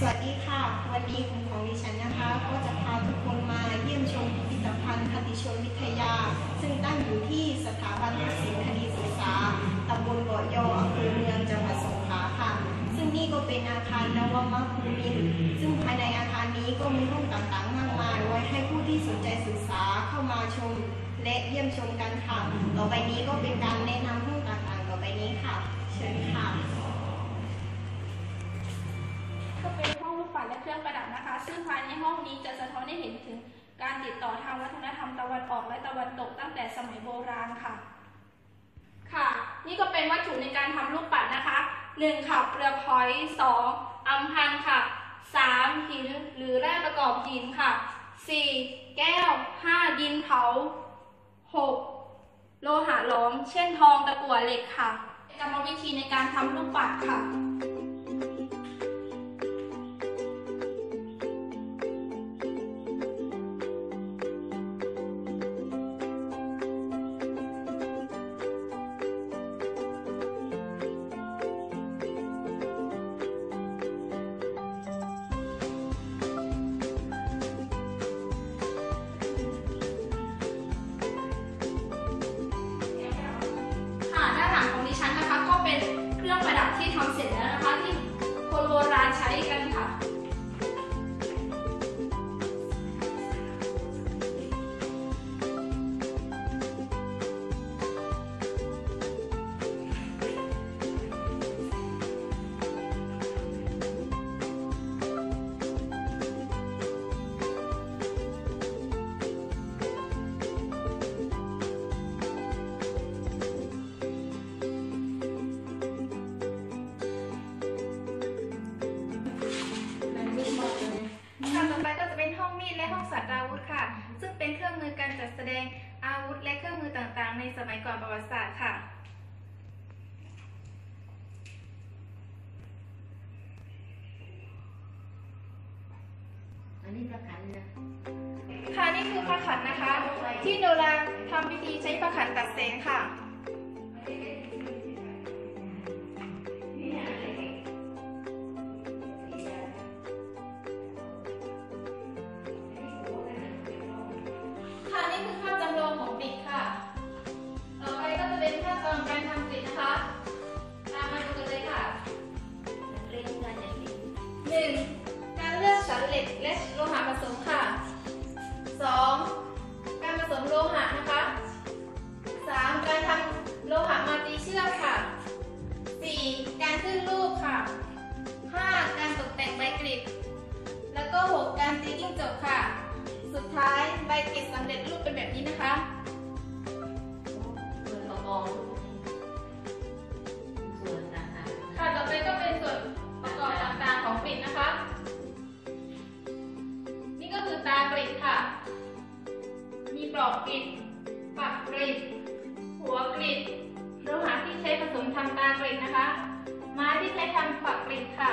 สวัสดีค่ะ วันนี้กลุ่มของดิฉันนะคะ ก็จะพาทุกคนมาเยี่ยมชมพิพิธภัณฑ์คติชนวิทยา ซึ่งตั้งอยู่ที่สถาบันทักษิณคดีศึกษาตำบลเกาะยออำเภอเมืองจังหวัดสงขลาค่ะ ซึ่งนี่ก็เป็นอาคารนวมภูมินทร์ซึ่งภายในอาคารนี้ก็มีห้องต่างๆมากมาย ไว้ให้ผู้ที่สนใจศึกษาเข้ามาชม และเยี่ยมชมกันค่ะ ต่อไปนี้ก็เป็นการแนะนำห้องต่างๆ ต่อไปนี้ค่ะ เชิญค่ะก็ เป็นห้องรูปปัดและเครื่องประดับนะคะ ซึ่งภายในห้องนี้จะสะท้อนให้เห็นถึงการติดต่อทางวัฒนธรรมตะวันออกและตะวันตกตั้งแต่สมัยโบราณค่ะ ค่ะ นี่ก็เป็นวัตถุในการทำลูกปัดนะคะหนึ่งค่ะเปลือกหอยสองอัมพันธ์ค่ะสามหินหรือแร่ประกอบหินค่ะสี่แก้วห้าดินเผาหกโลหะหลอม เช่นทองตะกั่วเหล็กค่ะกรรมวิธีในการทำลูกปัดค่ะ ประันนะคะ ที่โนราทำพิธีใช้ประขันตัดแสงค่ะ กแต่งใบกริดแล้วก็หกการตีจิ้งจกค่ะ สุดท้ายใบกริดสำเร็จรูปเป็นแบบนี้นะคะส่วนประกอบส่วนต่างค่ะต่อไปก็เป็นส่วนประกอบต่างๆของกริดนะคะ นี่ก็คือตากริดค่ะ มีปลอกกริดปักกริดหัวกริดโลหะที่ใช้ผสมทำตากริดนะคะ ไม้ที่ใช้ทำปักกริดค่ะ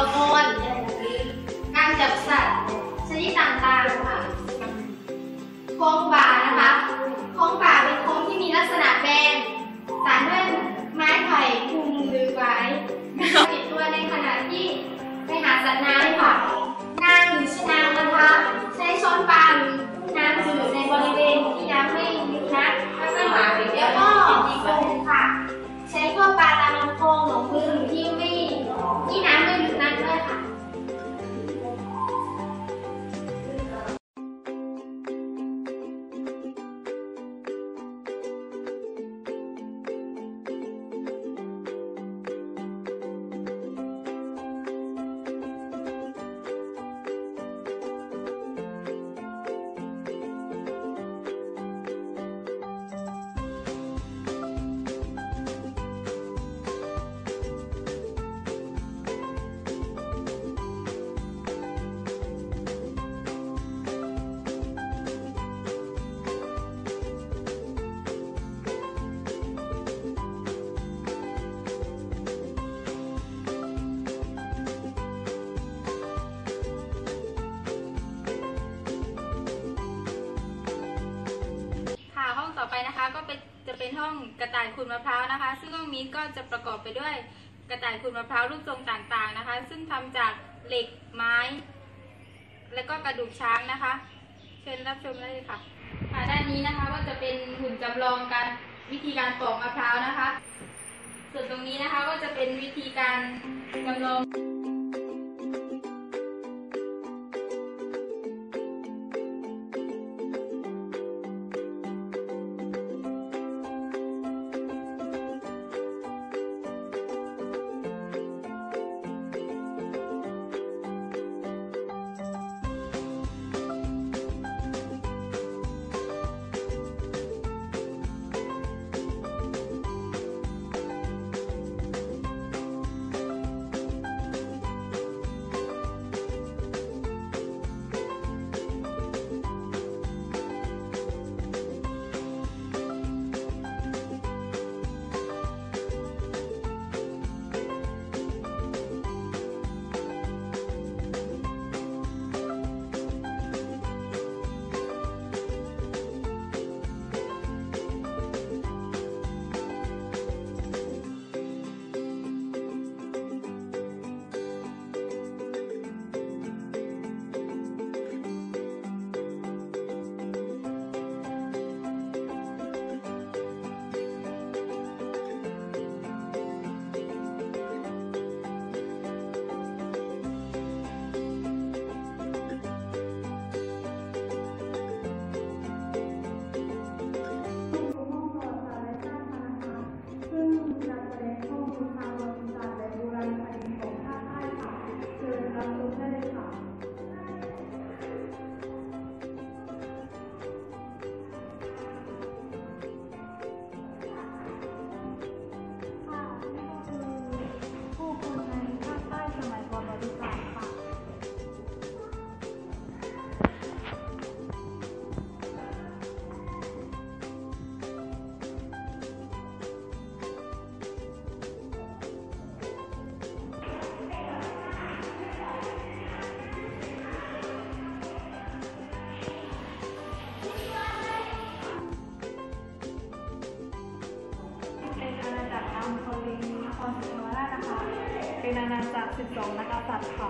ปกรณ์การจับสัตว์ชนิดต่างๆค่ะโครงป่านะคะโครงป่าเป็นโครงที่มีลักษณะแบนสานด้วยไม้ไผ่คุมหรือไว้ติดตัวในขณะที่ไปหาสัตว์น้ำค่ะนางหรือชนางนะคะ ใช้ช้อนปลาหรือน้ำจืดในบริเวณที่ยังไม่ลึกนักแล้วก็แล้วก็อีกคนหนึ่ง กระต่ายขูดมะพร้าวนะคะ ซึ่งห้องนี้ก็จะประกอบไปด้วยกระต่ายขูดมะพร้าวรูปทรงต่างๆนะคะ ซึ่งทำจากเหล็กไม้ และก็กระดูกช้างนะคะ เชิญรับชมได้เลยค่ะค่ะด้านนี้นะคะก็จะเป็นหุ่นจำลองการวิธีการปอกมะพร้าวนะคะ ส่วนตรงนี้นะคะก็จะเป็นวิธีการจำลอง็นานาจาก 12 นักกษัตริย์ค่ะ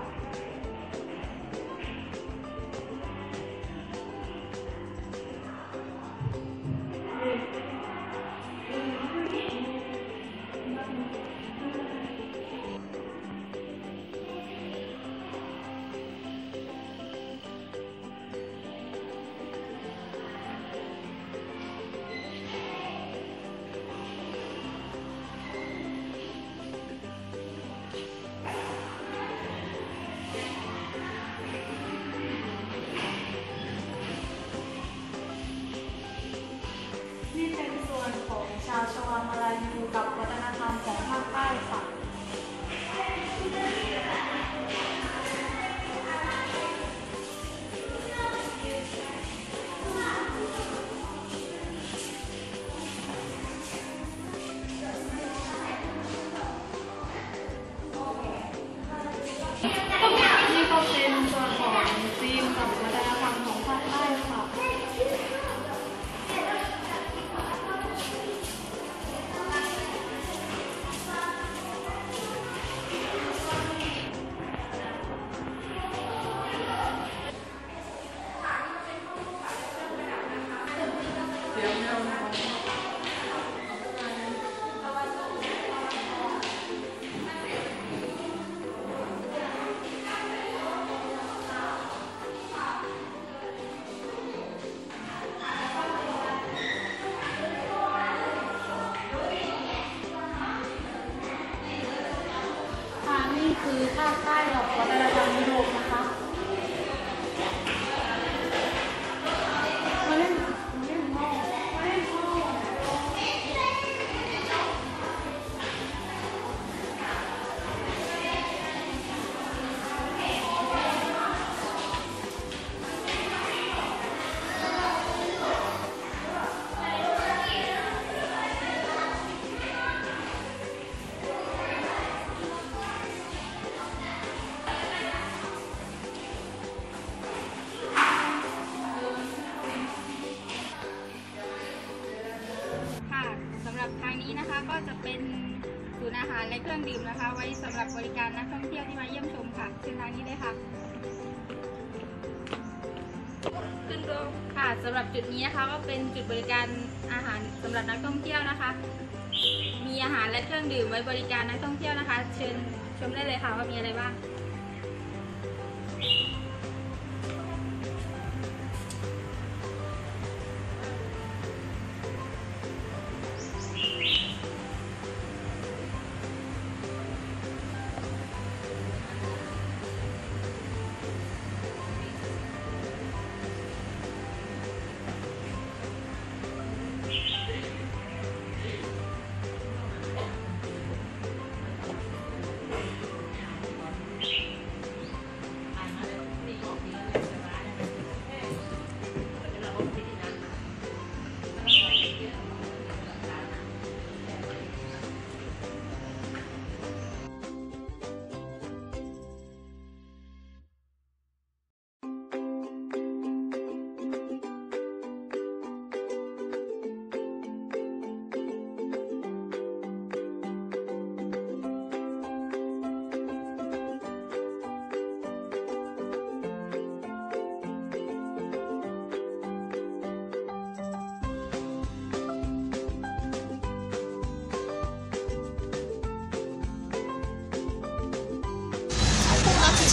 Yeah. ก็จะเป็นศูนย์อาหารและเครื่องดื่มนะคะ ไว้สำหรับบริการนักท่องเที่ยวที่มาเยี่ยมชมค่ะเชิญทางนี้เลยค่ะขึ้นโรงค่ะสำหรับจุดนี้นะคะก็เป็นจุดบริการอาหารสำหรับนักท่องเที่ยวนะคะ มีอาหารและเครื่องดื่มไว้บริการนักท่องเที่ยวนะคะ เชิญชมได้เลยค่ะว่ามีอะไรบ้าง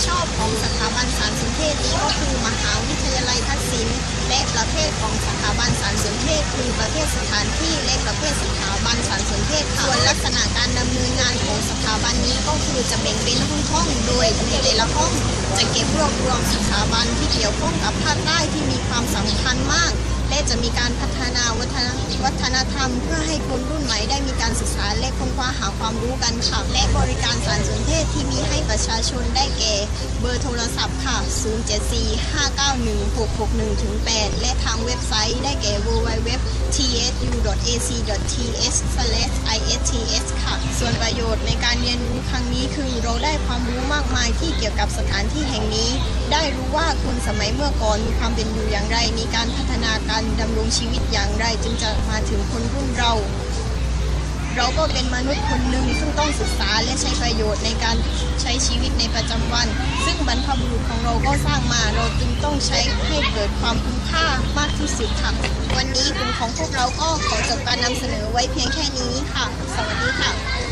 ชอบของสถาบันสารสนเทศนี้ก็คือมหาวิทยาลัยทักษิณและประเภทของสถาบันสารสนเทศคือประเภทสถานที่และประเภทสถาบันสารสนเทศค่ะส่วนลักษณะการดำเนินงานของสถาบันนี้ก็คือจะแบ่งเป็นห้องห้องๆโดยในแต่ละห้องจะเก็บรวบรวมสถาบันที่เกี่ยวข้องกับภาคใต้ที่มีความสำคัญมาก จะมีการพัฒนาวัฒนวัฒนธรรม เพื่อให้คนรุ่นใหม่ได้มีการศึกษาและค้นคว้าหาความรู้กันค่ะและบริการสารสนเทศที่มีให้ประชาชนได้แก่ เบอร์โทรศัพท์ค่ะ 074-591-661-8 และทางเว็บไซต์ได้แก่ www.tsu.ac.th/ists ค่ะ ส่วนประโยชน์ในการเรียนรู้ครั้งนี้คือเราได้ความรู้มากมายที่เกี่ยวกับสถานที่แห่งนี้ ได้รู้ว่าคนสมัยเมื่อก่อนมีความเป็นอยู่อย่างไร มีการพัฒนาการดำรงชีวิตอย่างไรจึงจะมาถึงคนรุ่นเรา เราก็เป็นมนุษย์คนหนึ่งซึ่งต้องศึกษาและใช้ประโยชน์ในการใช้ชีวิตในประจำวัน ซึ่งบรรพบุรุษของเราก็สร้างมาเราจึงต้องใช้ให้เกิดความคุ้มค่ามากที่สุดค่ะวันนี้กลุ่มของพวกเราก็ขอจบการนำเสนอไว้เพียงแค่นี้ค่ะ สวัสดีค่ะ